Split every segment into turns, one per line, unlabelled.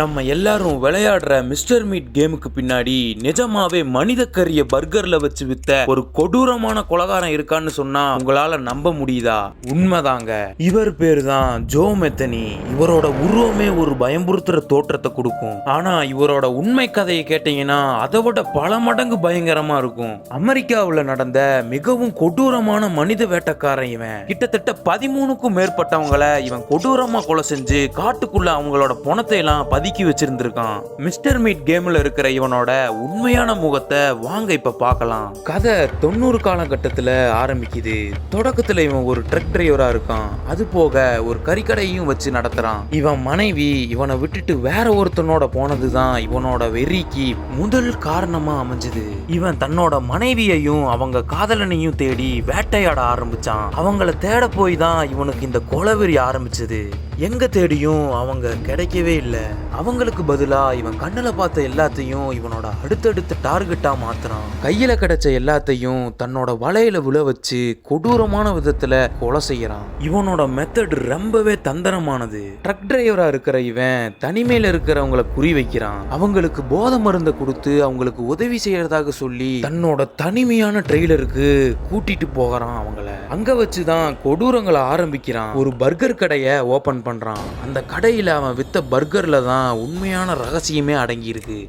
நம்ம எல்லாரும் விளையாடுற மிஸ்டர் மீட் கேமுக்கு பின்னாடி நிஜமாவே மனித கரிய பர்கர்ல வச்சு வித்த ஒரு கொடூரமான கொலகாரம் இருக்கான்னு சொன்னா உங்களால நம்ப முடியுதா? உண்மைதாங்க. இவர் பேரு தான் ஜோ மெத்தனி. இவரோட உருவமே ஒரு பயம்புறுத்துற தோற்றத்தை கொடுக்கும். ஆனா இவரோட உண்மை கதையை கேட்டீங்கன்னா அதை விட பல மடங்கு பயங்கரமா இருக்கும். அமெரிக்காவுல நடந்த மிகவும் கொடூரமான மனித வேட்டைக்காரன் இவன். கிட்டத்தட்ட பதிமூணுக்கும் மேற்பட்டவங்களை இவன் கொடூரமா கொலை செஞ்சு காட்டுக்குள்ள அவங்களோட பணத்தை எல்லாம் பதுக்கி வச்சிருந்திருக்கான். மிஸ்டர் மீட் கேம்ல இருக்கிற இவனோட உண்மையான முகத்தை வாங்க இப்ப பார்க்கலாம். கதை தொண்ணூறு காலகட்டத்துல ஆரம்பிக்குது. தொடக்கத்துல இவன் ஒரு ட்ரக் டிரைவரா இருக்கான். அது போக ஒரு கறிக்கடையும் வச்சு நடத்துறான். இவன் மனைவி இவனை விட்டுட்டு வேற ஒருத்தனோட போனதுதான் இவனோட வெறிக்கு முதல் காரணமா அமைஞ்சது. இவன் தன்னோட மனைவியையும் அவங்க காதலனையும் தேடி வேட்டையாட ஆரம்பிச்சான். அவங்கள தேட போய் தான் இவனுக்கு இந்த கொலவெறி ஆரம்பிச்சது. எங்க தேடியும் அவங்க கிடைக்கவே இல்லை. அவங்களுக்கு பதிலா இவன் கண்ணில் பார்த்த எல்லாத்தையும் இவனோட அடுத்தடுத்த டார்கெட்டா மாத்துறான். கையில கிடைச்ச எல்லாத்தையும் தன்னோட வலையில விழ வச்சு கொடூரமான விதத்துல கொலை செய்யறான். இவனோட மெத்தட் ரொம்பவே தந்திரமானது. ட்ரக் டிரைவரா இருக்கிற இவன் தனிமையில இருக்கிறவங்கள குறி வைக்கிறான். அவங்களுக்கு போதை மருந்தை கொடுத்து அவங்களுக்கு உதவி செய்யறதாக சொல்லி தன்னோட தனிமையான ட்ரெய்லருக்கு கூட்டிட்டு போகிறான் அவங்கள. அங்க வச்சுதான் கொடூரங்களை ஆரம்பிக்கிறான். ஒரு பர்கர் கடையை ஓபன் பண்ணுறான் அந்த கடையில் அவன் விற்ற பர்கரில் தான் உண்மையான ரகசியமே அடங்கியிருக்கு.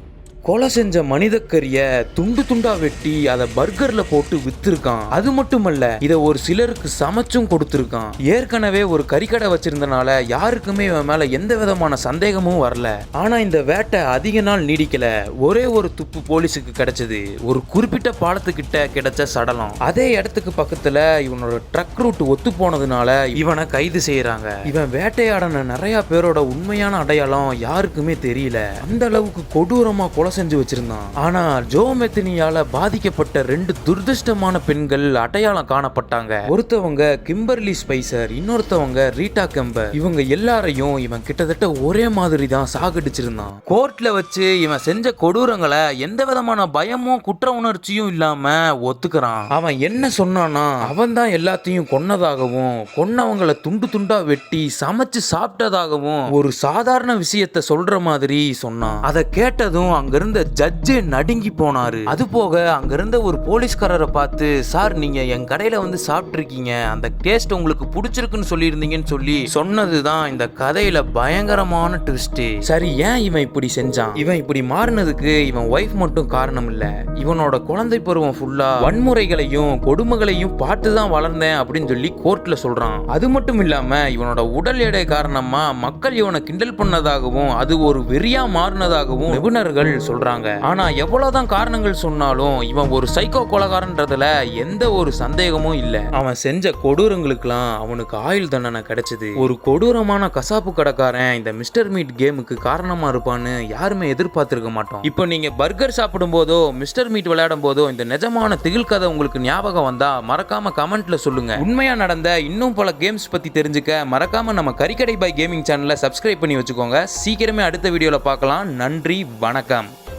கொலை செஞ்ச மனிதக்கரிய துண்டு துண்டா வெட்டி அதை பர்கர்ல போட்டு வித்திருக்கான். அது மட்டுமல்ல இதை ஒரு சிலருக்கு சமைச்சும் கொடுத்துருக்கான். ஏற்கனவே ஒரு கறிக்கடை வச்சிருந்தனால யாருக்குமே இவன் மேல எந்த விதமான சந்தேகமும் வரல. ஆனா இந்த வேட்டை அதிக நாள் நீடிக்கல. ஒரே ஒரு துப்பு போலீஸுக்கு கிடைச்சது. ஒரு குறிப்பிட்ட பாலத்துக்கிட்ட கிடைச்ச சடலம். அதே இடத்துக்கு பக்கத்துல இவனோட ட்ரக் ரூட் ஒத்து போனதுனால இவனை கைது செய்யறாங்க. இவன் வேட்டையாடின நிறைய பேரோட உண்மையான அடையாளம் யாருக்குமே தெரியல. அந்த அளவுக்கு கொடூரமா கொலை செஞ்சு வச்சிருந்தான். ஆனா ஜோ மெத்தினியால பாதிக்கப்பட்ட ரெண்டு துர்திருஷ்டமான பெண்கள் அடையாளம் காணப்பட்டாங்க. ஒருத்தவங்க கிம்பர்லி ஸ்பைசர் இன்னொருத்தவங்க ரீட்டா கெம்பர். இவங்க எல்லாரையும் இவன் கிட்டத்தட்ட ஒரே மாதிரி தான் சாகடிச்சிருந்தான். கோர்ட்ல வச்சு இவன் செஞ்ச கொடூரங்களை எந்த விதமான பயமும் குற்ற உணர்ச்சியும் இல்லாம ஒத்துக்கிறான். அவன் என்ன சொன்னானா அவன் தான் எல்லாத்தையும் கொன்னதாகவும் கொன்னவங்களை துண்டு துண்டா வெட்டி சமைச்சு சாப்பிட்டதாகவும் ஒரு சாதாரண விஷயத்த சொல்ற மாதிரி சொன்னான். அதை கேட்டதும் அங்க இருந்த ஜட்ஜு நடுங்கி போனாரு. அது போக அங்க இருந்த ஒரு போலீஸ்காரரை பார்த்து சார் நீங்க என் கடையில வந்து சாப்பிட்டுருக்கீங்க. அந்த டேஸ்ட் உங்களுக்கு பிடிச்சிருக்குன்னு சொல்லியிருந்தீங்கன்னு சொல்லி சொன்னதுதான் இந்த கதையில பயங்கரமான ட்விஸ்ட் சரி ஏன் இவன் இப்படி செஞ்சான்? இவன் இப்படி மாறினதுக்கு இவன் ஒய்ஃப் மட்டும் காரணம் இல்ல. இவனோட குழந்தை பருவம் ஃபுல்லா வன்முறைகளையும் கொடுமைகளையும் பார்த்து தான் வளர்ந்தேன் அப்படின்னு சொல்லி கோர்ட்ல சொல்றான். அது மட்டும் இல்லாம இவனோட உடல் எடை காரணமா மக்கள் இவனை கிண்டல் பண்ணதாகவும் அது ஒரு வெறியா மாறினதாகவும் நிபுணர்கள் சொல்றாங்க ஆனா எவ்வளவுதான் காரணங்கள் சொன்னாலும் இவன் ஒரு சைக்கோ கொலகாரன்றதுல எந்த ஒரு சந்தேகமும் இல்ல. அவன் செஞ்ச கொடூரங்களுக்கெல்லாம் அவனுக்கு ஆயுள் தண்டனை கிடைச்சது. ஒரு கொடூரமான கசாப்பு கடைக்காரன் இந்த மிஸ்டர் மீட் கேமுக்கு காரணமா இருப்பான்னு யாருமே எதிர்பார்த்திருக்க மாட்டோம். இப்போ நீங்க பர்கர் சாப்பிடும் போதோ மிஸ்டர் மீட் விளையாடும் போதோ இந்த நிஜமான திகில் கதை உங்களுக்கு ஞாபகம் வந்தா மறக்காம கமெண்ட்ல சொல்லுங்க. உண்மையா நடந்த இன்னும் பல கேம்ஸ் பத்தி தெரிஞ்சுக்க மறக்காம நம்ம கறிக்கடை பை கேமிங் சேனலை சப்ஸ்கிரைப் பண்ணி வச்சுக்கோங்க. சீக்கிரமே அடுத்த வீடியோல பார்க்கலாம். நன்றி வணக்கம்.